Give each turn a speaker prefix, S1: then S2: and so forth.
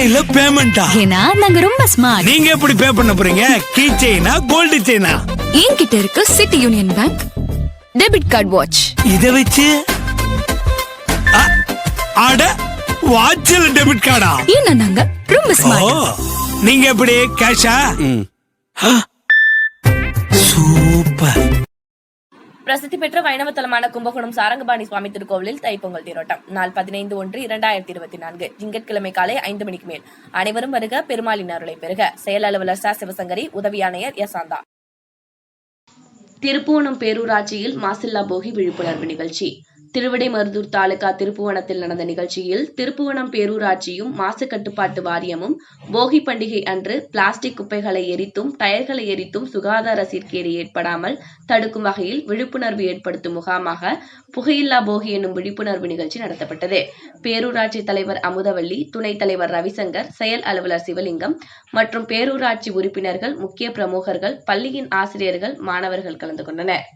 S1: இல்ல பேமெண்டா
S2: ஏன்னா நாங்க ரொம்ப ஸ்மார்ட்
S1: நீங்க எப்படி பே பண்ண போறீங்க? கீ செயினா கோல்டு செயினா
S2: என்கிட்ட இருக்கு City Union Bank debit card watch
S1: இத வச்சு அட வாட்சில் டெபிட் கார்டா
S2: ஏன்னா நாங்க ரொம்ப ஸ்மார்ட்
S1: நீங்க எப்படி கேஷா சூப்பர்.
S3: பிரசித்தி பெற்ற வைணவ தலமான கும்பகோணம் சாரங்கபாணி சுவாமி திருக்கோவிலில் தைப்பொங்கல் தேரோட்டம். நாள் பதினைந்து ஒன்று இரண்டாயிரத்தி இருபத்தி நான்கு. திங்கட்கிழமை காலை ஐந்து மணிக்கு மேல். அனைவரும் வருக பெருமாளின் அருளை பெறுக. செயல் அலுவலர் ச. சிவசங்கரி உதவி ஆணையர் யசாந்தா திருப்புவனம் பேரூராட்சியில் மாசில்லா போகி விழிப்புணர்வு நிகழ்ச்சி. திருவிடைமருதூர் தாலுகா திருப்புவனத்தில் நடந்த நிகழ்ச்சியில் திருப்புவனம் பேரூராட்சியும் மாசு கட்டுப்பாட்டு வாரியமும் போகி பண்டிகை அன்று பிளாஸ்டிக் குப்பைகளை எரித்தும் டயர்களை எரித்தும் சுகாதார சீர்கேடு ஏற்படாமல் தடுக்கும் வகையில் விழிப்புணர்வு ஏற்படுத்தும் முகாமாக புகையில்லா போகி என்னும் விழிப்புணர்வு நிகழ்ச்சி நடத்தப்பட்டது. பேரூராட்சி தலைவர் அமுதவள்ளி துணைத் தலைவர் ரவிசங்கர் செயல் அலுவலர் சிவலிங்கம் மற்றும் பேரூராட்சி உறுப்பினர்கள் முக்கிய பிரமுகர்கள் பள்ளியின் ஆசிரியர்கள் மாணவர்கள் கலந்து கொண்டனர்.